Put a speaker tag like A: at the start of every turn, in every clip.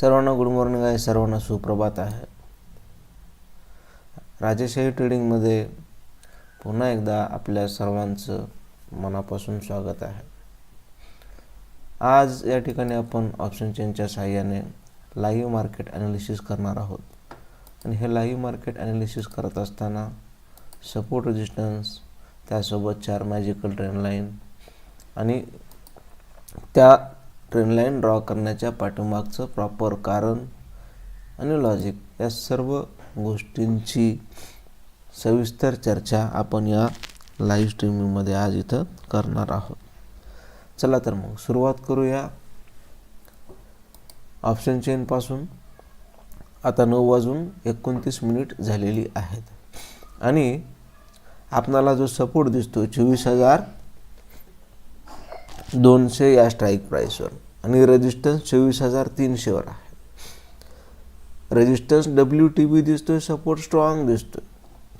A: सर्वांना good morning आहे सर्वांना सुप्रभात आहे. राजेशाही ट्रेडिंगमध्ये पुन्हा एकदा आपल्या सर्वांचं मनापासून स्वागत आहे. आज या ठिकाणी आपण ऑप्शन चेनच्या साहाय्याने लाईव्ह मार्केट ॲनालिसिस करणार आहोत. आणि हे लाईव्ह मार्केट ॲनालिसिस करत असताना सपोर्ट रेजिस्टन्स त्यासोबत चार मॅजिकल ट्रेन लाईन आणि त्या ट्रेनलाईन ड्रॉ करण्याच्या पाठीमागचं प्रॉपर कारण आणि लॉजिक या सर्व गोष्टींची सविस्तर चर्चा आपण या लाईव्ह स्ट्रीमिंगमध्ये आज इथं करणार आहोत. चला तर मग सुरुवात करूया. ऑप्शन चेनपासून आता नऊ वाजून एकोणतीस मिनिट झालेली आहेत. आणि आपणाला जो सपोर्ट दिसतो चोवीस हजार दोनशे या स्ट्राईक प्राईसवर आणि रेजिस्टन्स चोवीस हजार तीनशेवर आहे. रेजिस्टन्स डब्ल्यू टी बी दिसतोय सपोर्ट स्ट्रॉंग दिसतोय.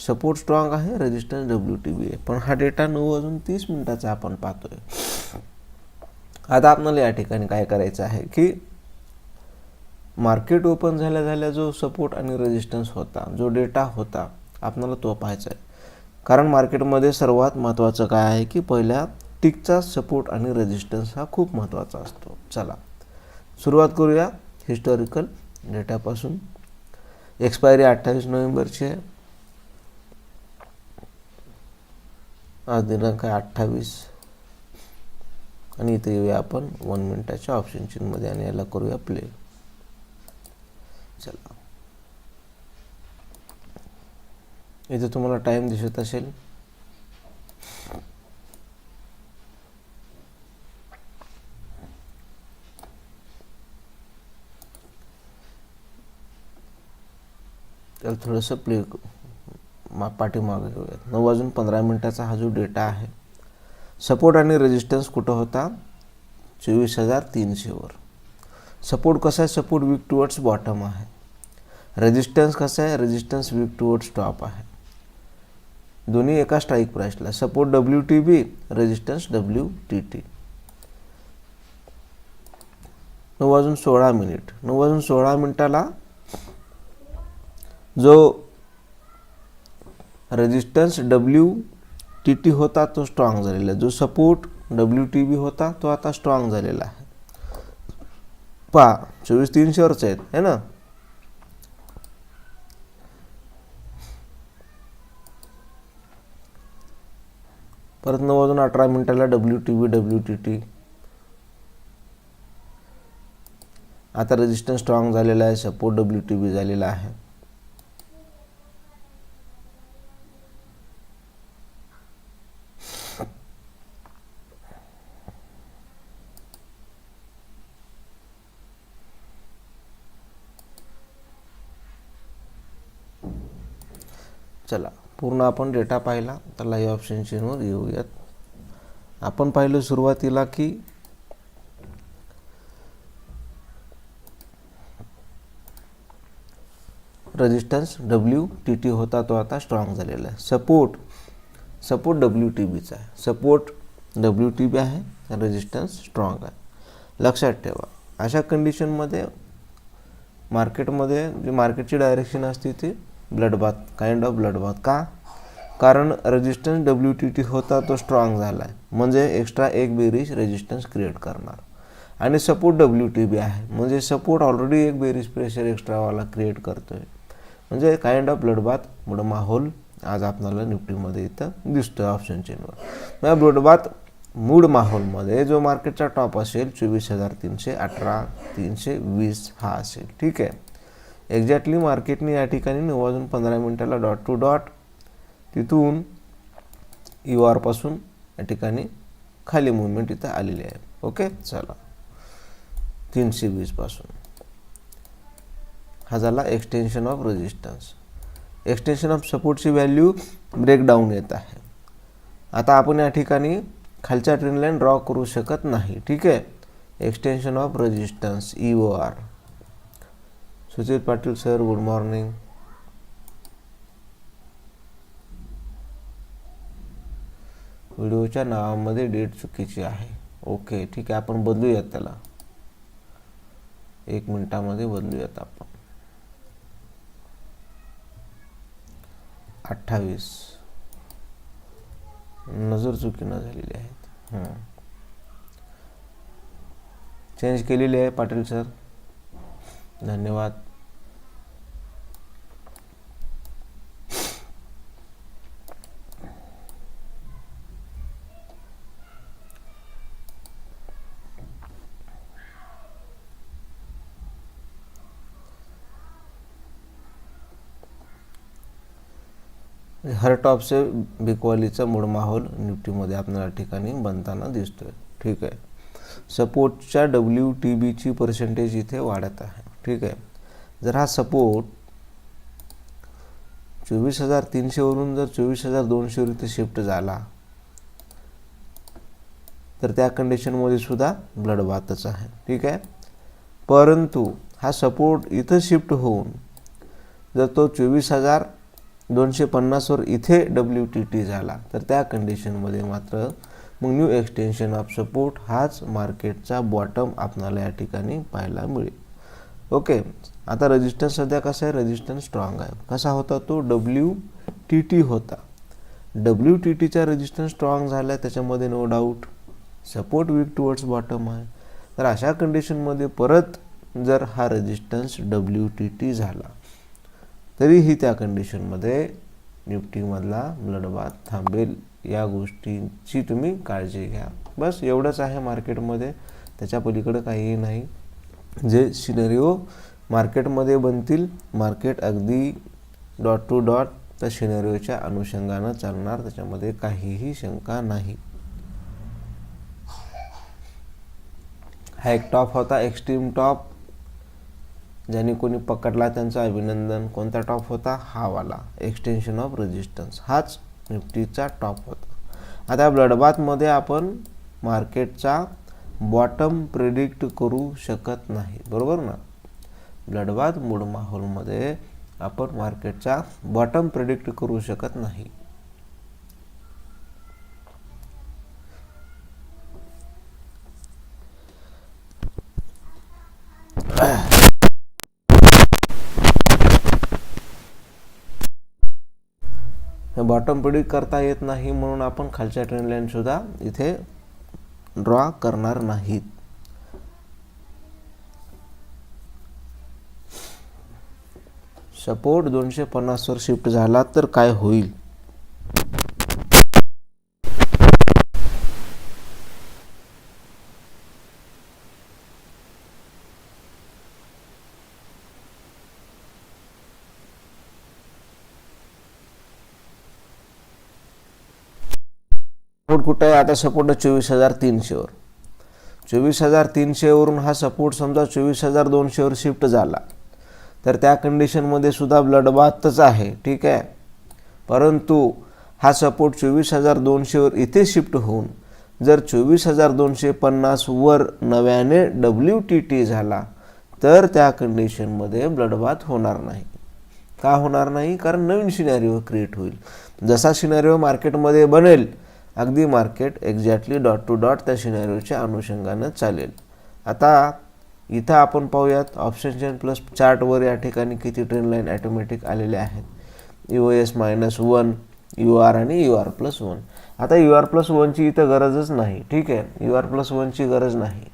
A: सपोर्ट स्ट्रॉंग आहे रेजिस्टन्स डब्ल्यू टी बी आहे. पण हा डेटा नऊ वाजून तीस मिनिटाचा आपण पाहतोय. आता आपल्याला या ठिकाणी काय करायचं आहे की मार्केट ओपन झाल्या झाल्या जो सपोर्ट आणि रेजिस्टन्स होता जो डेटा होता आपल्याला तो पाहायचा आहे. कारण मार्केटमध्ये सर्वात महत्त्वाचं काय आहे की पहिल्या टिकचा सपोर्ट आणि रेजिस्टन्स हा खूप महत्त्वाचा असतो. चला सुरुवात करूया हिस्टॉरिकल डेटापासून एक्सपायरी अठ्ठावीस नोव्हेंबरची. आहे आज दिनांक आहे अठ्ठावीस. आणि इथे येऊया आपण वन मिनिटाच्या ऑप्शन चिनमध्ये आणि याला करूया प्ले चला. इथे तुम्हाला टाईम दिसत असेल. त्याला थोडंसं प्ले मा पाठीमागे घेऊयात. नऊ वाजून पंधरा मिनटाचा हा जो डेटा आहे सपोर्ट आणि रेजिस्टन्स कुठं होता? चोवीस हजार तीनशेवर सपोर्ट कसा आहे? सपोर्ट वीक टुवर्ड्स बॉटम आहे. रेजिस्टन्स कसं आहे? रेजिस्टन्स वीक टुवर्ड्स टॉप आहे. दोन्ही एका strike प्राईसला support W T B resistance W T T नऊ वाजून सोळा मिनिट. नऊ वाजून सोळा मिनिटाला जो रेजिस्टन्स डब्ल्यू टी टी होता तो स्ट्रॉंग झालेला आहे. जो सपोर्ट डब्ल्यू टी बी होता तो आता स्ट्रॉंग झालेला आहे. पहा चोवीस तीनशेवरच आहेत है ना? परत नऊ वाजून अठरा मिनिटाला W T B W T T आता रेजिस्टन्स स्ट्रॉंग झालेला आहे सपोर्ट डब्ल्यू टी बी झालेला आहे. चला पूर्ण आपण डेटा पाहिला तर लाईव्ह ऑप्शन चेनवर येऊयात. आपण पाहिलं सुरुवातीला की रेजिस्टन्स डब्ल्यू टी टी होता तो आता स्ट्रॉंग झालेला आहे. सपोर्ट सपोर्ट डब्ल्यू टी बीचा आहे. सपोर्ट डब्ल्यू टी बी आहे रेजिस्टन्स स्ट्रॉंग आहे. लक्षात ठेवा अशा कंडिशनमध्ये मार्केटमध्ये जी मार्केटची डायरेक्शन असते ती ब्लडबाथ काइंड ऑफ ब्लडबाथ का? कारण रेजिस्टन्स डब्ल्यू टी टी होता तो स्ट्रॉंग झाला आहे म्हणजे एक्स्ट्रा एक बेरीज रेजिस्टन्स क्रिएट करणार. आणि सपोर्ट डब्ल्यू टी बी आहे. म्हणजे सपोर्ट ऑलरेडी एक बेरीज प्रेशर एक्स्ट्रावाला क्रिएट करतो आहे म्हणजे काइंड ऑफ ब्लडबाथ मुळे माहोल आज आपल्याला निफ्टीमध्ये इथं दिसतो ऑप्शन चेनवर या ब्लडबाथ मूड माहोलमध्ये जो मार्केटचा टॉप असेल चोवीस हजार तीनशे अठरा तीनशे वीस हा असेल. ठीक आहे? एक्झॅक्टली मार्केटने या ठिकाणी नऊ वाजून पंधरा मिनटाला डॉट टू डॉट तिथून यू आरपासून या ठिकाणी खाली मुवमेंट इथं आलेली आहे. ओके चला. तीनशे वीसपासून हा झाला extension of resistance extension of सपोर्टची value breakdown येत आहे. आता आपण या ठिकाणी खालच्या ट्रेन लाईन ड्रॉ करू शकत नाही. ठीक आहे? Extension of resistance E O R Sujit Patil sir good morning. व्हिडिओच्या नावामध्ये डेट चुकीची आहे. ओके ठीक आहे आपण बदलूयात त्याला. एक मिनिटामध्ये बदलूयात आपण. अठ्ठावीस. नजर चुकीनं झालेली आहेत. चेंज केलेली आहे पाटील सर. धन्यवाद. हर टॉप बिकवालीचा मूळ माहोल निफ्टीमध्ये आपल्याला ठिकाणी बनताना दिसतोय. ठीक आहे? सपोर्टच्या डब्ल्यू टी बीची पर्सेंटेज इथे वाढत आहे. ठीक आहे? जर हा सपोर्ट चोवीस हजार तीनशेवरून जर चोवीस हजार दोनशेवर इथे शिफ्ट झाला तर त्या कंडिशनमध्ये सुद्धा ब्लड बातच आहे. ठीक आहे? परंतु हा सपोर्ट इथं शिफ्ट होऊन जर तो चोवीस हजार दोनशे पन्नासवर इथे डब्ल्यू टी टी झाला. तर त्या कंडिशनमध्ये मात्र मग न्यू एक्सटेन्शन ऑफ सपोर्ट हाच मार्केटचा बॉटम आपणाला या ठिकाणी पाहायला मिळेल. ओके आता रजिस्टन्स सध्या कसा आहे? रजिस्टन्स स्ट्रॉंग आहे. कसा होता तो? डब्ल्यू टी टी होता. डब्ल्यू टी टीचा रजिस्टन्स स्ट्रॉंग झाला आहे त्याच्यामध्ये no doubt support weak towards bottom आहे. तर अशा कंडिशनमध्ये परत जर हा रजिस्टन्स डब्ल्यू टी टी झाला तरीही त्या कंडिशनमध्ये निफ्टीमधला ब्लडबाथ थांबेल या गोष्टींची तुम्ही काळजी घ्या. बस एवढंच आहे मार्केटमध्ये. त्याच्या पलीकडं काहीही नाही. जे सिनेरिओ मार्केटमध्ये बनतील मार्केट अगदी डॉट टू डॉट त्या सिनेरिओच्या अनुषंगानं चालणार त्याच्यामध्ये काहीही शंका नाही. हा एक टॉप होता एक्स्ट्रीम टॉप ज्यांनी कोणी पकडला त्यांचं अभिनंदन कोणता टॉप होता? हा वाला. एक्सटेन्शन ऑफ रेजिस्टन्स हाच निफ्टीचा टॉप होता. आता ब्लडबाथमध्ये आपण मार्केटचा बॉटम प्रिडिक्ट करू शकत नाही. बरोबर ना? ब्लडबाथ मूड माहोलमध्ये आपण मार्केटचा बॉटम प्रिडिक्ट करू शकत नाही. बॉटम प्रिडिक्ट करता येत नाही म्हणून आपण खालच्या ट्रेंड लाईनसुद्धा इथे ड्रॉ करणार नाहीत. सपोर्ट दोनशे पन्नासवर शिफ्ट झाला तर काय होईल? सपोर्ट कुठं आहे? आता सपोर्ट चोवीस हजार तीनशेवर. चोवीस हजार तीनशेवरून हा सपोर्ट समजा चोवीस हजार दोनशेवर शिफ्ट झाला. तर त्या कंडिशनमध्ये सुद्धा ब्लडबाथच आहे. ठीक आहे? परंतु हा सपोर्ट चोवीस हजार दोनशेवर इथे शिफ्ट होऊन जर चोवीस हजार दोनशे पन्नासवर नव्याने डब्ल्यू टी टी झाला तर त्या कंडिशनमध्ये ब्लडबाथ होणार नाही. का होणार नाही? कारण नवीन सिनॅरिओ क्रिएट होईल. जसा सिनॅरिओ मार्केटमध्ये बनेल अगदी market exactly dot two dot त्या सिनॅरिओच्या अनुषंगानं चालेल. आता इथं आपण पाहूयात ऑप्शन चेन प्लस चार्टवर या ठिकाणी किती ट्रेन लाईन ॲटोमॅटिक आलेले आहेत. U S minus one U R आणि यू आर प्लस वन आता यू आर प्लस वनची इथं गरजच नाही ठीक आहे? यू आर प्लस वनची गरज नाही.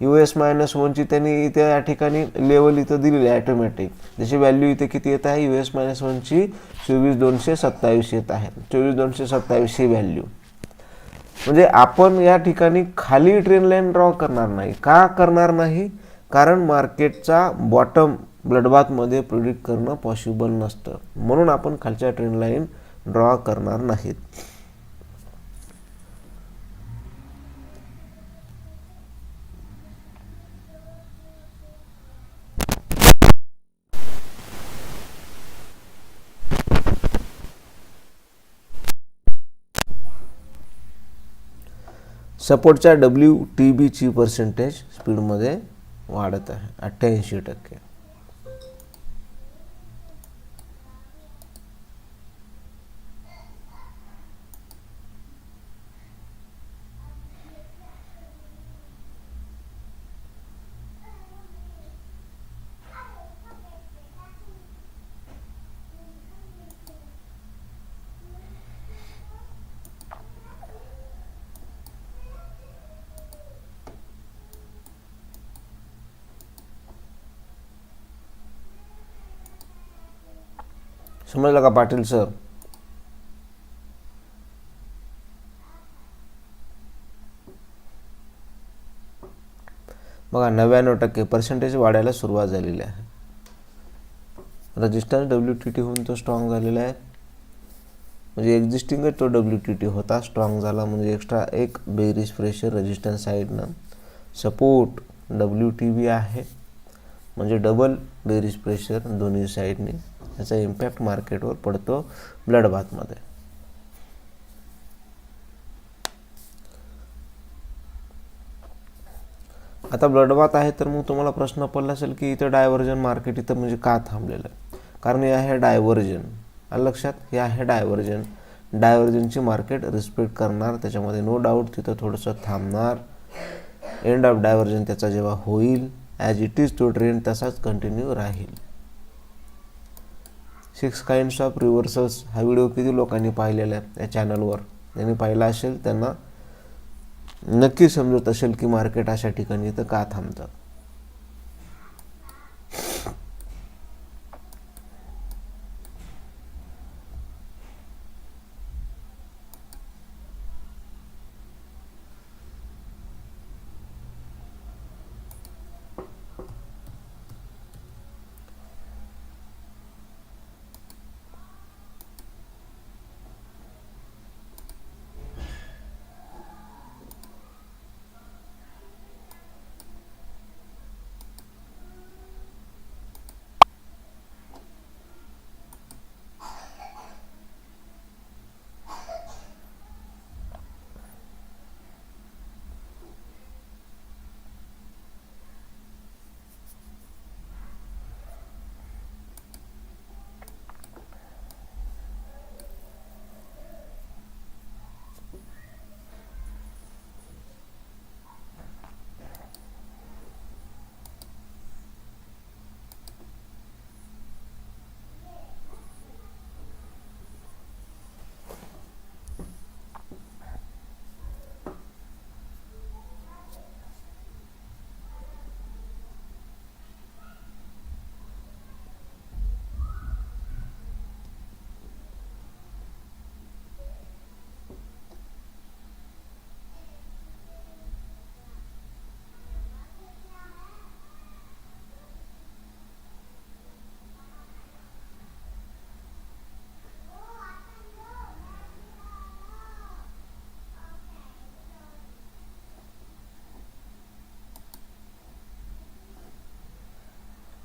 A: यू एस मायनस वनची त्यांनी इथे या ठिकाणी लेवल इथं दिलेली आहे ॲटोमॅटिक जशी व्हॅल्यू इथे किती येत आहे? यू एस मायनस वनची चोवीस दोनशे सत्तावीस येत आहे. चोवीस दोनशे सत्तावीस ही व्हॅल्यू म्हणजे आपण या ठिकाणी खाली ट्रेन लाईन ड्रॉ करणार नाही. का करणार नाही? कारण मार्केटचा बॉटम ब्लडबाथमध्ये प्रिडिक्ट करणं पॉसिबल नसतं. म्हणून आपण खालच्या ट्रेन लाईन ड्रॉ करणार नाहीत. सपोर्टच्या डब्ल्यू टी बीची पर्सेंटेज स्पीडमध्ये वाढत आहे अठ्ठ्याऐंशी टक्के. समजलं का पाटील सर? बघा नव्याण्णव टक्के पर्सेंटेज वाढायला सुरुवात झालेली आहे. रजिस्टन्स डब्ल्यू टी टी होऊन तो स्ट्रॉंग झालेला आहे. म्हणजे एक्झिस्टिंगच तो डब्ल्यू टी टी होता स्ट्रॉंग झाला. म्हणजे एक्स्ट्रा एक बेरीज प्रेशर रजिस्टन्स साईडनं सपोर्ट डब्ल्यू टी बी आहे. म्हणजे डबल बेरीज प्रेशर दोन्ही साईडने याचा इम्पॅक्ट मार्केटवर पडतो ब्लड बाथमध्ये आता ब्लडबात आहे तर मग तुम्हाला प्रश्न पडला असेल की इथं डायव्हर्जन मार्केट इथं म्हणजे का थांबलेलं? आहे कारण हे आहे डायव्हर्जन आलं लक्षात हे आहे डायव्हर्जन डायव्हर्जनची मार्केट रिस्पेक्ट करणार त्याच्यामध्ये नो डाऊट तिथं थोडंसं थांबणार. एंड ऑफ डायव्हर्जन त्याचा जेव्हा होईल ॲज इट इज तो ट्रेंड तसाच कंटिन्यू राहील. सिक्स काइंड्स ऑफ रिव्हर्सल्स हा व्हिडिओ किती लोकांनी पाहिलेला आहे या चॅनलवर त्यांनी पाहिला असेल त्यांना नक्की समजत असेल की मार्केट अशा ठिकाणी तर का थांबतं.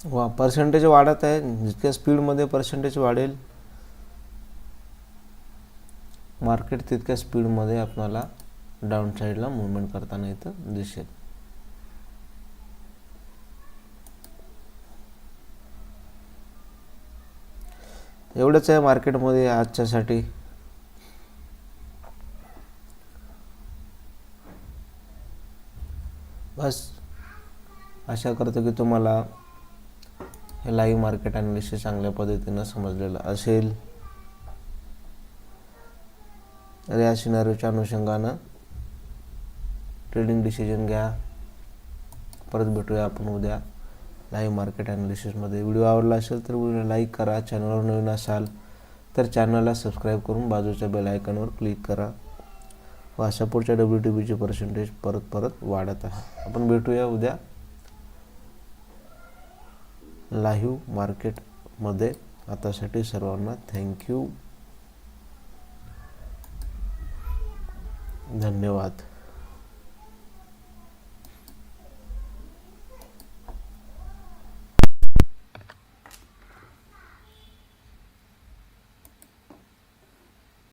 A: वा पर्सेंटेज वाढत आहे. जितक्या स्पीडमध्ये पर्सेंटेज वाढेल मार्केट तितक्या स्पीडमध्ये आपल्याला डाऊन साईडला मुवमेंट करताना इथं दिसेल. एवढंच आहे मार्केटमध्ये आजच्यासाठी. बस आशा करतो की तुम्हाला हे लाईव्ह मार्केट अनालिसिस चांगल्या पद्धतीनं समजलेलं असेल. तर या सिनारीच्या अनुषंगानं ट्रेडिंग डिसिजन घ्या. परत भेटूया आपण उद्या लाईव्ह मार्केट अनालिसिसमध्ये व्हिडिओ आवडला असेल तर व्हिडिओ लाईक करा. चॅनलवर नवीन असाल तर चॅनलला सबस्क्राईब करून बाजूच्या बेल आयकॉनवर क्लिक करा. व अशा पुढच्या डब्ल्यू टी बीचे पर्सेंटेज परत परत वाढत आहे. आपण भेटूया उद्या. लाईव्ह मार्केटमध्ये आतासाठी सर्वांना थँक्यू धन्यवाद.